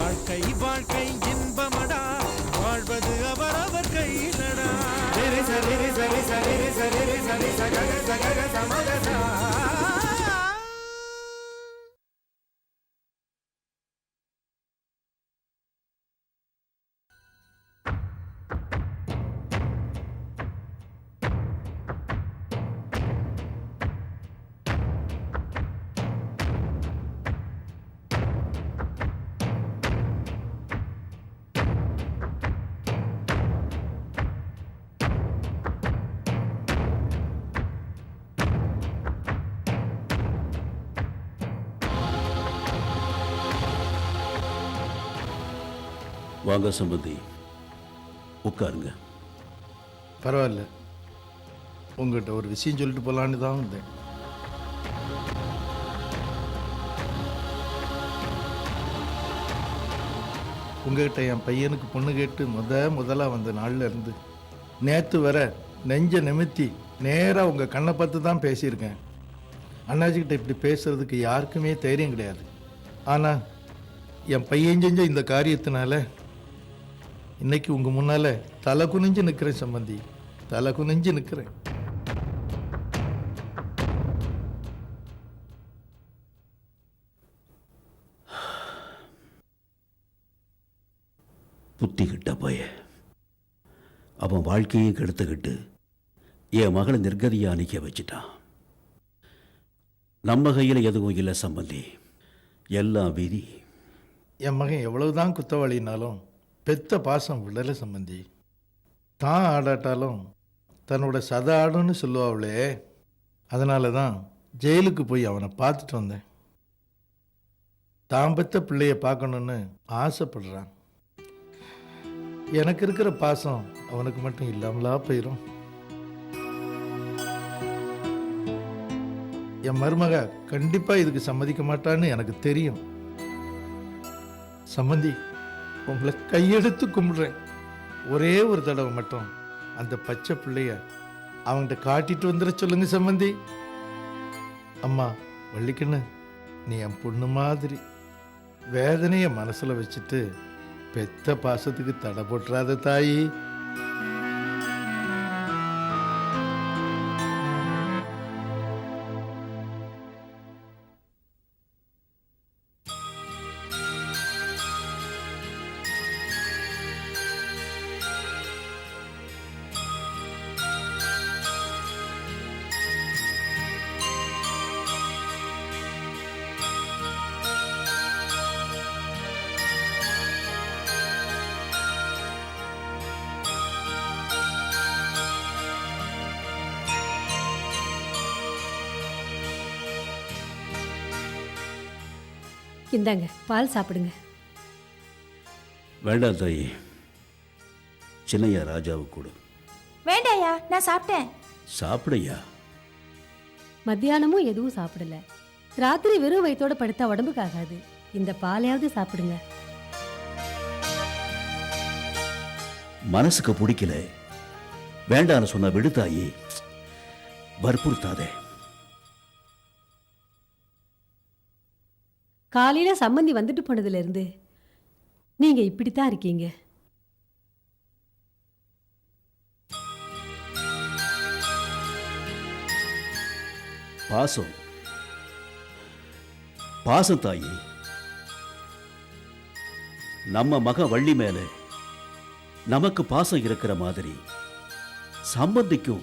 வாழ்க்கை வாழ்க்கை இன்பமடா வாழ்வது அவரவர் கையிலடா சரி சரி சரி சரி சரி சரி சரி சரி சரி வாங்க சம்பந்தி. உட்காருங்க. பரவாயில்ல. உங்கள்கிட்ட ஒரு விஷயம் சொல்லிட்டு போகலான்னு தான் வந்தேன். உங்ககிட்ட என் பையனுக்கு பொண்ணு கேட்டு முத முதலாக வந்த நாளில் இருந்து நேற்று வர நெஞ்ச நிமித்தி நேராக உங்கள் கண்ணை பார்த்து தான் பேசியிருக்கேன். அண்ணாச்சிக்கிட்ட இப்படி பேசுறதுக்கு யாருக்குமே தைரியம் கிடையாது. ஆனால் என் பையன் செஞ்ச இந்த காரியத்தினால இன்னைக்கு உங்க முன்னால தலை குனிஞ்சு நிக்கிறேன் சம்பந்தி. தலை குனிஞ்சு நிக்கிறேன். புத்தி கிட்ட போய. அவன் வாழ்க்கையும் கெடுத்துக்கிட்டு என் மகளை நிர்கதியா நிற்க வச்சிட்டான். நம்ம கையில் எதுவும் இல்லை சம்பந்தி. எல்லாம் விதி. என் மகன் எவ்வளவுதான் குத்தவாளினாலும் பெத்த பாசம் விடலை சம்பந்தி. தான் ஆடாட்டாலும் தன்னோட சத ஆடுன்னு சொல்லுவாங்களே அதனால தான் ஜெயிலுக்கு போய் அவனை பார்த்துட்டு வந்தேன். தான் பெத்த பிள்ளைய பார்க்கணுன்னு ஆசைப்படுறான். எனக்கு இருக்கிற பாசம் அவனுக்கு மட்டும் இல்லாமலா போயிடும் என் மருமக கண்டிப்பாக இதுக்கு சம்மதிக்க மாட்டான்னு எனக்கு தெரியும். சம்மந்தி உங்களை கையெடுத்து கும்பிடுறேன். ஒரே ஒரு தடவை மட்டும் அந்த பச்சை பிள்ளைய அவன்கிட்ட காட்டிட்டு வந்துட சொல்லுங்க சம்மந்தி அம்மா வள்ளிக்கண்ணு நீ என் பொண்ணு மாதிரி வேதனையை மனசுல வச்சுட்டு பெத்த பாசத்துக்கு தடை போட்டுறாத தாயி. இந்தாங்க பால் சாப்பிடுங்க. வேண்டாம் தாயி. சின்னையா ராஜாவுக்கு கொடு. வேண்டாயா நான் சாப்பிட்டேன். சாப்பிடையா? மத்தியானமும் எதுவும் சாப்பிடல. ராத்திரி வெறும் வயித்தோட படுத்தா உடம்புக்கு ஆகாது. இந்த பாலையாவது சாப்பிடுங்க. மனசுக்கு பிடிக்கல. வேண்டான்னு சொன்ன விடு தாயி வற்புறுத்தாதே. காலையில சம்மந்தி வந்துட்டு போனதுல நீங்கள் நீங்க இப்படித்தான் இருக்கீங்க. பாசம். பாசம் தாயி. நம்ம மக வள்ளி மேல நமக்கு பாசம் இருக்கிற மாதிரி சம்பந்திக்கும்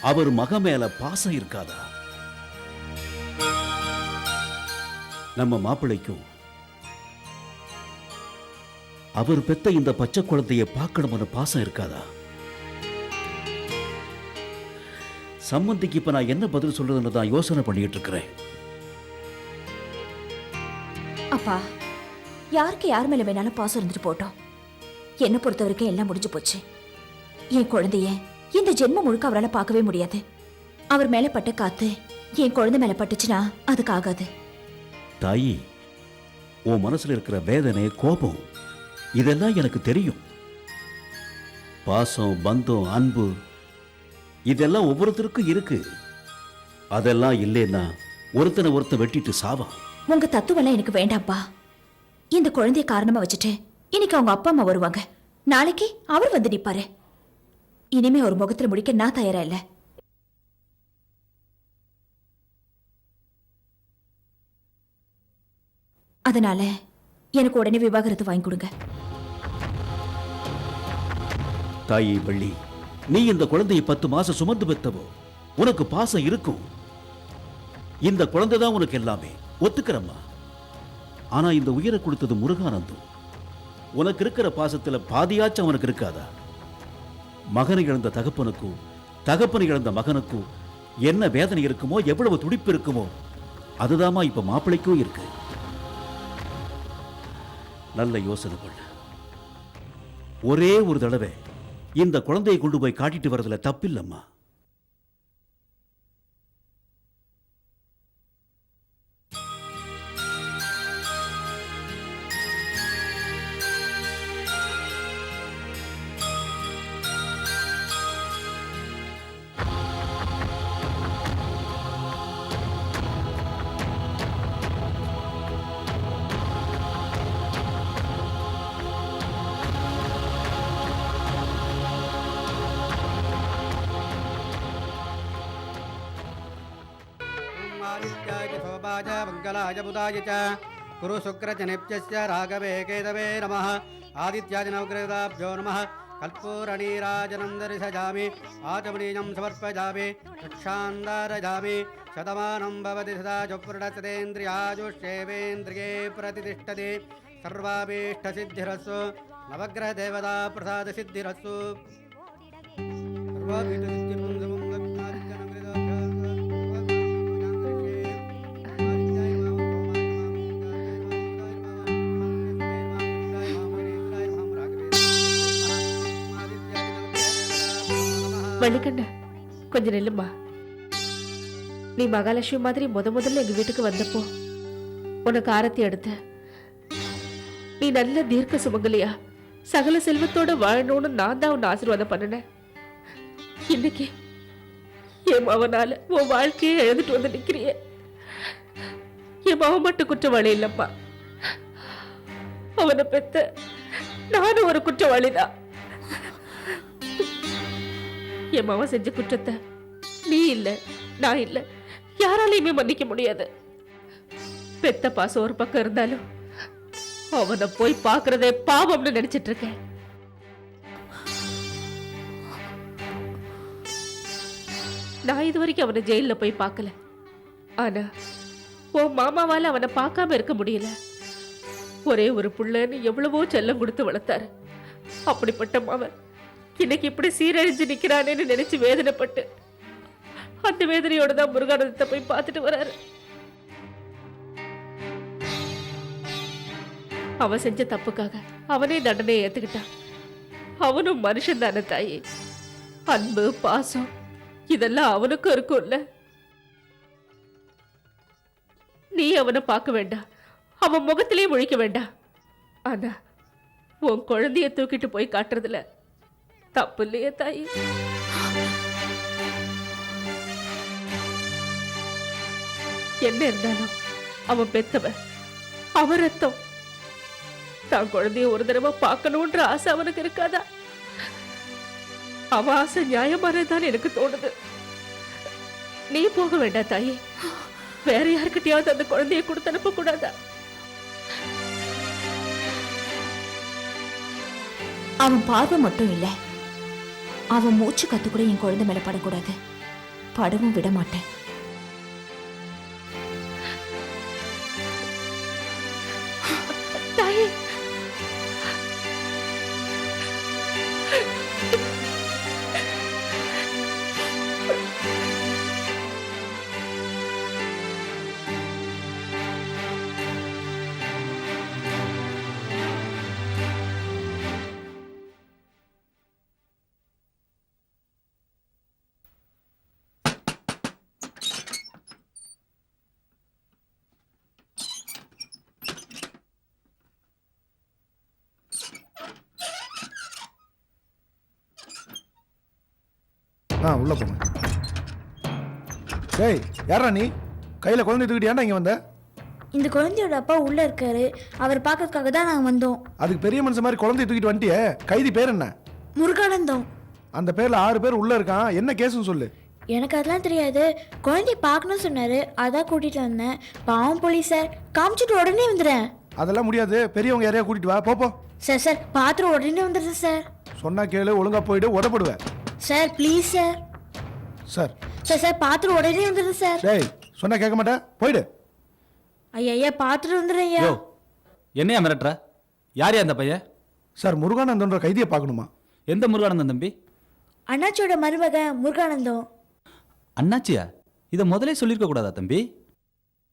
அவர் மக மேல பாசம் இருக்காதா? நம்ம மாப்பிள்ளைக்கும். அவர் பெத்த இந்த பச்சை குழந்தைய பார்க்கணும்னு பாசம் இருக்காதா? சம்பந்திக்கு இப்ப நான் என்ன பதில் சொல்றதுன்னு தான் யோசனை பண்ணிட்டு இருக்கிறேன். அப்பா யாருக்கு யார் மேல வேணாலும் பாசம் இருந்துட்டு போட்டோம். என்னை பொறுத்த வரைக்கும் எல்லாம் முடிஞ்சு போச்சு. என் குழந்தைய இந்த ஜென்மம் முழுக்க அவரால் பார்க்கவே முடியாது. அவர் மேல பட்ட காத்து என் குழந்தை மேல பட்டுச்சுன்னா அதுக்கு ஆகாது. தாயி உன் மனசுல இருக்கிற வேதனை கோபம் இதெல்லாம் எனக்கு தெரியும். பாசம் பந்தம் அன்பு இதெல்லாம் ஒவ்வொருத்தருக்கும் இருக்கு. அதெல்லாம் இல்லைன்னா ஒருத்தனை ஒருத்தன் வெட்டிட்டு சாவா உங்க தத்துவம்லாம் எனக்கு வேண்டாம்ப்பா இந்த குழந்தைய காரணமா வச்சுட்டு இன்னைக்கு அவங்க அப்பா அம்மா வருவாங்க. நாளைக்கு அவர் வந்து நிப்பாரு. இனிமே ஒரு முகத்துல முடிக்க நான் தயாரா இல்லை. அதனால எனக்கு உடனே விவாகரத்து வாங்கி கொடுங்க. தாயி வள்ளி நீ இந்த குழந்தையை பத்து மாசம் சுமந்து பெத்தவோ உனக்கு பாசம் இருக்கும். இந்த குழந்தை தான் உனக்கு எல்லாமே. ஒத்துக்கிறம்மா. ஆனா இந்த உயிரை கொடுத்தது முருகானந்தம். உனக்கு இருக்கிற பாசத்துல பாதியாச்சும் அவனுக்கு இருக்காதா? மகனை இழந்த தகப்பனுக்கும் தகப்பனை இழந்த மகனுக்கும் என்ன வேதனை இருக்குமோ எவ்வளவு துடிப்பு இருக்குமோ அதுதாம்மா இப்ப மாப்பிள்ளைக்கும் இருக்கு. நல்ல யோசனை பண்ண. ஒரே ஒரு தடவை இந்த குழந்தையை கொண்டு போய் காட்டிட்டு வரதுல தப்பில்லம்மா. शोभाय मङ्गलाय बुधाय च कुरु शुक्रजनेभ्यस्य राघवे केतवे नमः आदित्यादिनवग्रदाभ्यो नमः कल्पूरणीराजनं दर्शयामि आचमनीयं समर्पयामि रक्षान्दारयामि शतमानं भवति सदा चुप्रणचतेन्द्रियाजुष्येवेन्द्रिये प्रतिष्ठति सर्वाभीष्टसिद्धिरस्सु नवग्रहदेवता प्रसादसिद्धिरस्सु மல்லிகண்ண கொஞ்சம் நெல்லுமா நீ மகாலட்சுமி மாதிரி முத முதல்ல எங்க வீட்டுக்கு வந்தப்போ உனக்கு ஆரத்தி எடுத்த நீ நல்ல தீர்க்க சுமங்கலியா? சகல செல்வத்தோட வாழணும்னு நான் தான் உன்னை ஆசீர்வாதம் பண்ணினேன். இன்னைக்கு என் மவனால உன் வாழ்க்கையை எழுதிட்டு வந்து நிக்கிறியே. என் மவன் மட்டும் குற்றவாளி இல்லைப்பா அவனை பெத்த நானும் ஒரு குற்றவாளிதான். என் மாமா செஞ்ச குற்றத்தை. நீ இல்லை நான் இல்லை. யாராலையுமே மன்னிக்க முடியாது. பெத்த பாசம் ஒரு பக்கம் இருந்தாலும் அவனை போய் பார்க்கறதே பாவம்னு நினைச்சிட்டு இருக்கேன் நான் இது வரைக்கும் அவனை ஜெயிலில் போய் பார்க்கல. ஆனா உன் மாமாவால் அவனை பார்க்காம இருக்க முடியல. ஒரே ஒரு புள்ளன்னு எவ்வளவோ செல்லம் கொடுத்து வளர்த்தாரு. அப்படிப்பட்ட மாவன் இன்னைக்கு இப்படி சீரழிஞ்சு நிற்கிறானேன்னு நினைச்சு வேதனைப்பட்டு அந்த வேதனையோட தான் முருகானந்தத்தை போய் பார்த்துட்டு வராரு. அவன் செஞ்ச தப்புக்காக அவனே தண்டனையை ஏற்றுக்கிட்டான் அவனும் மனுஷன் தானே தாயி. அன்பு பாசம் இதெல்லாம் அவனுக்கும் இருக்கும்ல. நீ அவனை பார்க்க வேண்டாம். அவன் முகத்திலே முழிக்க வேண்டாம். ஆனா உன் குழந்தைய தூக்கிட்டு போய் காட்டுறதுல தப்பு இல்லையே தாயி என்ன இருந்தாலும் அவன் பெத்தவன் அவன் ரத்தம் தான் குழந்தைய ஒரு தடவை பார்க்கணுன்ற ஆசை அவனுக்கு இருக்காதா அவன் ஆசை நியாயமானதுதான் எனக்கு தோணுது நீ போக வேண்டாம் தாயே வேற யாருக்கிட்டையாவது அந்த குழந்தைய கொடுத்து அனுப்ப கூடாதா அவன் பார்வை மட்டும் இல்லை அவன் மூச்சு கத்து கூட என் குழந்தை மேல படக்கூடாது. படவும் விட மாட்டேன் ஆ உள்ளே போங்க. டேய் யாரா நீ? கையில் குழந்தை தூக்கிட்டு ஏன்டா இங்கே வந்த? இந்த குழந்தையோட அப்பா உள்ள இருக்காரு. அவர் பார்க்கறதுக்காக தான் நாங்கள் வந்தோம். அதுக்கு பெரிய மனுஷன் மாதிரி குழந்தைய தூக்கிட்டு வந்துட்டியே? கைதி பேர் என்ன? முருகானந்தம். அந்த பேரில் ஆறு பேர் உள்ளே இருக்கான். என்ன கேஸுன்னு சொல்லு. எனக்கு அதெல்லாம் தெரியாது. குழந்தைய பார்க்கணும்னு சொன்னாரு. அதான் கூட்டிட்டு வந்தேன். பாவம் போலீஸ் சார் காமிச்சிட்டு உடனே வந்துடுறேன். அதெல்லாம் முடியாது. பெரியவங்க யாரையா கூட்டிட்டு வா. போ, போ. சார் சார் பார்த்துட்டு உடனே வந்துடுறேன் சார். சொன்னா கேளு ஒழுங்கா போயிடு உதப்படுவேன். Sir please sir sir sir sir பார்த்துட்டு உடனே வந்துடுறேன் சார் டேய் சொன்னா கேட்க மாட்டேன் போயிடு. ஐயா ஐயா பார்த்துட்டு வந்துடுறேன் ஐயா யோ என்னையா மிரட்டுற? யார் அந்த பையன்? சார் முருகானந்தன்ற கைதியை பார்க்கணுமா? எந்த முருகானந்தன் தம்பி? அண்ணாச்சியோட மருமகன் முருகானந்தம். அண்ணாச்சியா? இதை முதலே சொல்லியிருக்க கூடாதா தம்பி?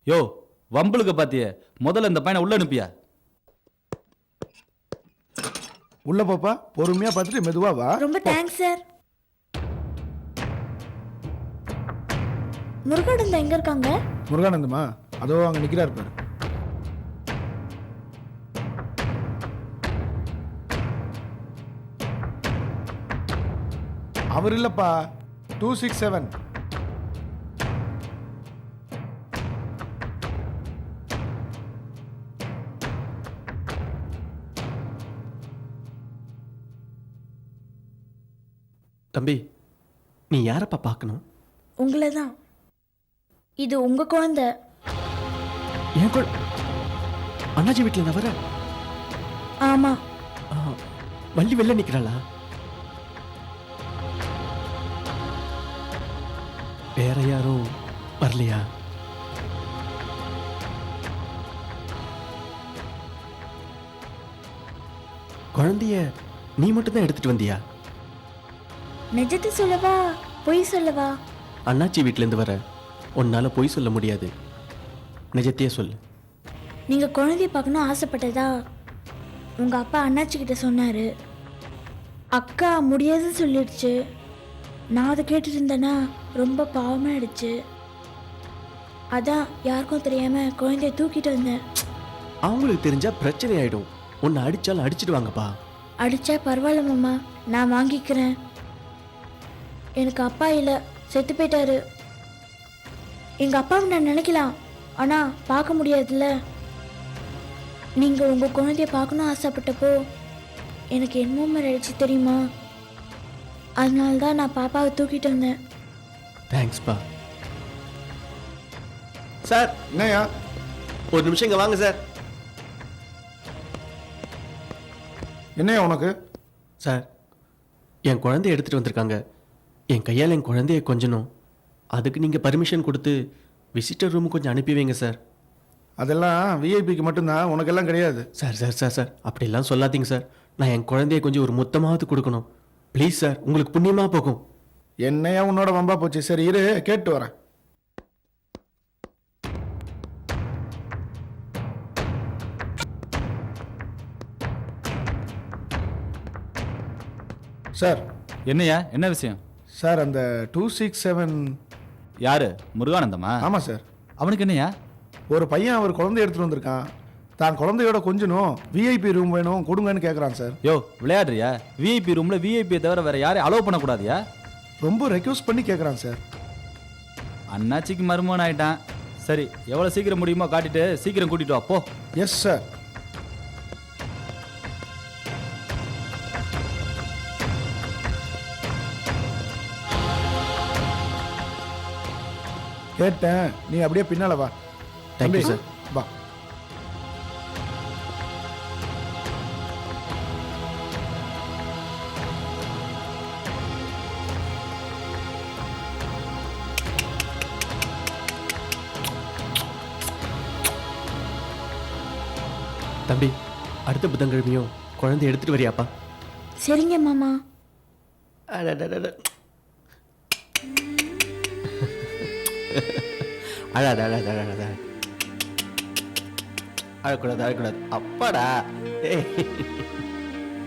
யோ வம்பளுக்கு பாத்தியே முதல்ல இந்த பையனை உள்ள அனுப்பியா? உள்ள போப்பா பொறுமையா பார்த்துட்டு மெதுவா வா. ரொம்ப தேங்க்ஸ் சார் முருகானந்தம் எங்க இருக்காங்க? முருகானந்தமா? அதோ அங்க நிக்கிறாரு பாரு. அவர் இல்லப்பா. Two six seven. தம்பி நீ யாரப்பா பார்க்கணும்? உங்களை தான் இது உங்க குழந்தை. என் கூட அண்ணாச்சி வீட்டில் நான் வரேன். ஆமா. வள்ளி வெளில நிற்கிறாளா வேற யாரும் வரலையா? குழந்தைய நீ மட்டும்தான் எடுத்துட்டு வந்தியா? நிஜத்தை சொல்லவா பொய் சொல்லவா? அண்ணாச்சி வீட்டிலேருந்து வர உன்னால பொய் சொல்ல முடியாது. நிஜத்தையே சொல்லு. நீங்க குழந்தைய பார்க்கணும் ஆசைப்பட்டதா உங்க அப்பா அண்ணாச்சி கிட்ட சொன்னாரு. அக்கா முடியாதுன்னு சொல்லிடுச்சு. நான் அதை கேட்டுட்டு இருந்தேன்னா ரொம்ப பாவமாயிடுச்சு அதான் யாருக்கும் தெரியாம குழந்தைய தூக்கிட்டு வந்தேன். அவங்களுக்கு தெரிஞ்சா பிரச்சனை ஆயிடும். உன்னை அடிச்சாலும் அடிச்சிடுவாங்கப்பா அடிச்சா பரவாயில்ல மாமா நான் வாங்கிக்கிறேன். எனக்கு அப்பா இல்லை செத்து போயிட்டாரு. எங்க அப்பாவை நான் நினைக்கலாம்? ஆனா பார்க்க முடியாதுல்ல. நீங்க உங்க குழந்தைய பார்க்கணும் ஆசைப்பட்டப்போ எனக்கு என்னமோ மாதிரி ஆயிடுச்சு தெரியுமா? அதனால தான் நான் பாப்பாவை தூக்கிட்டு வந்தேன். தேங்க்ஸ்ப்பா சார் என்னையா ஒரு நிமிஷம் இங்க வாங்க சார். என்னையா உனக்கு? சார் என் குழந்தைய எடுத்துட்டு வந்திருக்காங்க. என் கையால் என் குழந்தைய கொஞ்சணும். அதுக்கு நீங்கள் பர்மிஷன் கொடுத்து விசிட்டர் ரூம் கொஞ்சம் அனுப்பி வைங்க சார் அதெல்லாம் விஐபிக்கு மட்டும்தான் உனக்கெல்லாம் கிடையாது. சார் சார் சார் சார் அப்படிலாம் சொல்லாதீங்க சார் நான் என் குழந்தைய கொஞ்சம் ஒரு மொத்தமாவது கொடுக்கணும். ப்ளீஸ் சார் உங்களுக்கு புண்ணியமாக போகும். என்னையா உன்னோட வம்பா போச்சு? சரி இரு கேட்டு வரேன். சார் என்னையா? என்ன விஷயம்? சார் அந்த டூ சிக்ஸ் செவன் யாரு? முருகானந்தமா? ஆமாம் சார். அவனுக்கு என்னையா ஒரு பையன் அவர் குழந்தை எடுத்துட்டு வந்திருக்கான். தான் குழந்தையோட கொஞ்சணும் விஐபி ரூம் வேணும் கொடுங்கன்னு கேட்குறான் சார். யோ விளையாடுறியா? விஐபி ரூம்ல விஐபியை தவிர வேற யாரையும் அலோவ் பண்ணக்கூடாதியா? ரொம்ப ரெக்வஸ்ட் பண்ணி கேட்குறான் சார். அண்ணாச்சிக்கு மருமகன் ஆயிட்டான் சரி எவ்வளவு சீக்கிரம் முடியுமோ காட்டிட்டு சீக்கிரம் கூட்டிட்டு வா போ. எஸ் சார் கேட்டேன். நீ அப்படியே பின்னால வா. Thank you, தம்பி, sir. வா. தம்பி அடுத்த புதன்கிழமையும் குழந்தைய எடுத்துட்டு வரியாப்பா. சரிங்க மாமா. அடடடட. அழாத அழாத அழாத. அழக்கூடாது அழக்கூடாது. அப்பாடா.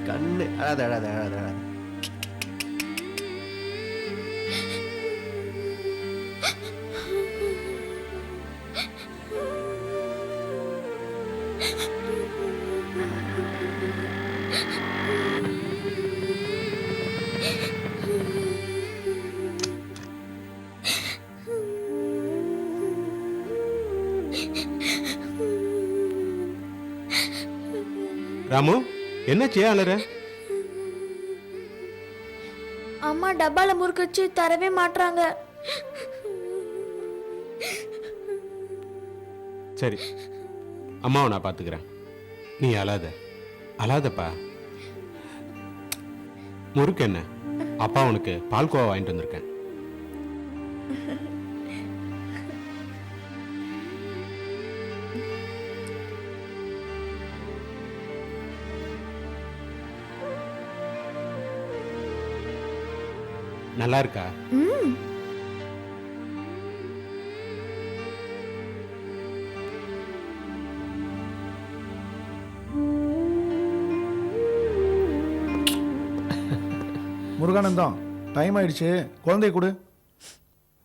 கண்ணு. அழாத அழாத அழாத அழாத. ராமு என்னாச்சு அலற? அம்மா டப்பால முறுக்கு வச்சு தரவே மாட்றாங்க. சரி அம்மாவை நான் பார்த்துக்கிறேன் நீ அழாத. அழாதப்பா. முறுக்கு என்ன? அப்பா உனக்கு பால்கோவா வாங்கிட்டு வந்திருக்கேன். நல்லா இருக்கா ம். முருகானந்தம் டைம் ஆயிடுச்சு. குழந்தைய கொடு.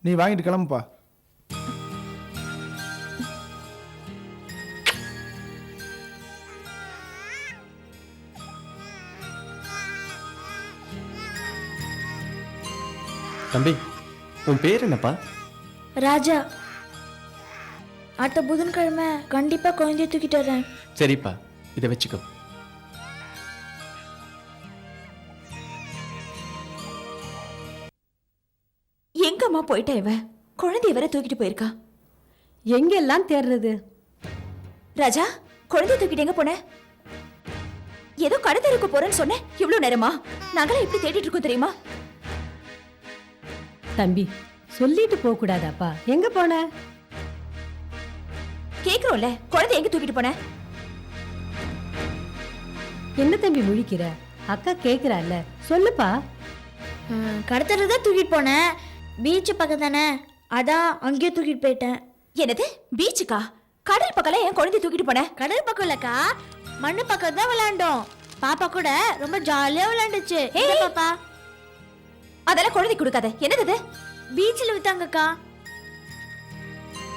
நீ வாங்கிட்டு கிளம்புப்பா. தம்பி உன் பேர் என்னப்பா? ராஜா. அடுத்த புதன்கிழமை கண்டிப்பா குழந்தைய தூக்கிட்டு வரேன். சரிப்பா இதை வச்சுக்கோ. எங்கம்மா போயிட்டா இவ? குழந்தைய வர தூக்கிட்டு போயிருக்கா. எங்கெல்லாம் தேடுறது ராஜா குழந்தைய தூக்கிட்டு எங்க போன? ஏதோ கடை தெருக்கு போறேன்னு சொன்னேன். இவ்வளவு நேரமா? நாங்களாம் எப்படி தேடிட்டு இருக்கோம் தெரியுமா? தம்பி சொல்லிட்டு போக கூடாதாப்பா எங்க போன? கேக்குறோம்ல குழந்தை எங்க தூக்கிட்டு போன? என்ன தம்பி முழிக்கிற? அக்கா கேக்குறால சொல்லுப்பா. கடத்தல தான் தூக்கிட்டு போனேன் பீச் பக்கம் தானே. அதான் அங்கேயே தூக்கிட்டு போயிட்டேன். என்னது? பீச்சுக்கா? கடல் பக்கம்ல என் குழந்தைய தூக்கிட்டு போன? கடல் பக்கம் இல்லக்கா. மண்ணு பக்கம் தான் விளையாண்டோம் பாப்பா கூட ரொம்ப ஜாலியா விளையாண்டுச்சு பாப்பா. அதெல்லாம் குழந்தை கொடுக்காத. என்னது? பீச்சில் வித்தாங்கக்கா.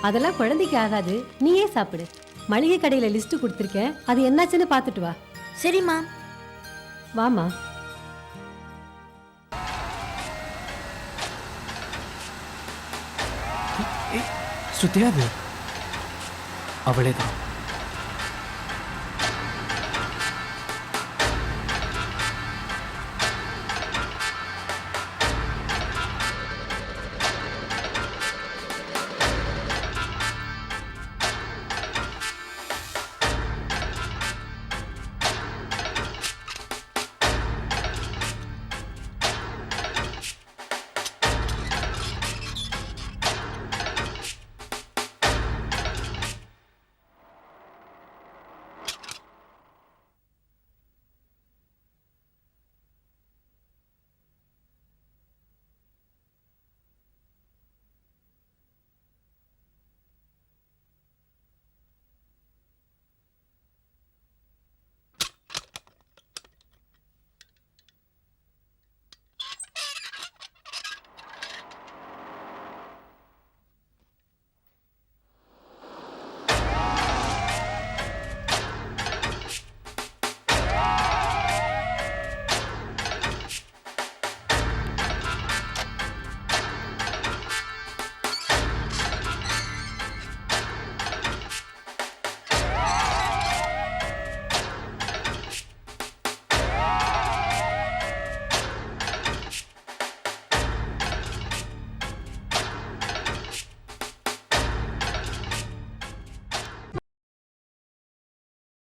அதெல்லாம் குழந்தைக்கு ஆகாது. நீயே சாப்பிடு. மளிகை கடையில லிஸ்ட் கொடுத்துருக்கேன். அது என்னாச்சுன்னு பார்த்துட்டு வா. சரிம்மா. வாமா ஸ்ருதியா அது? அவளே தான்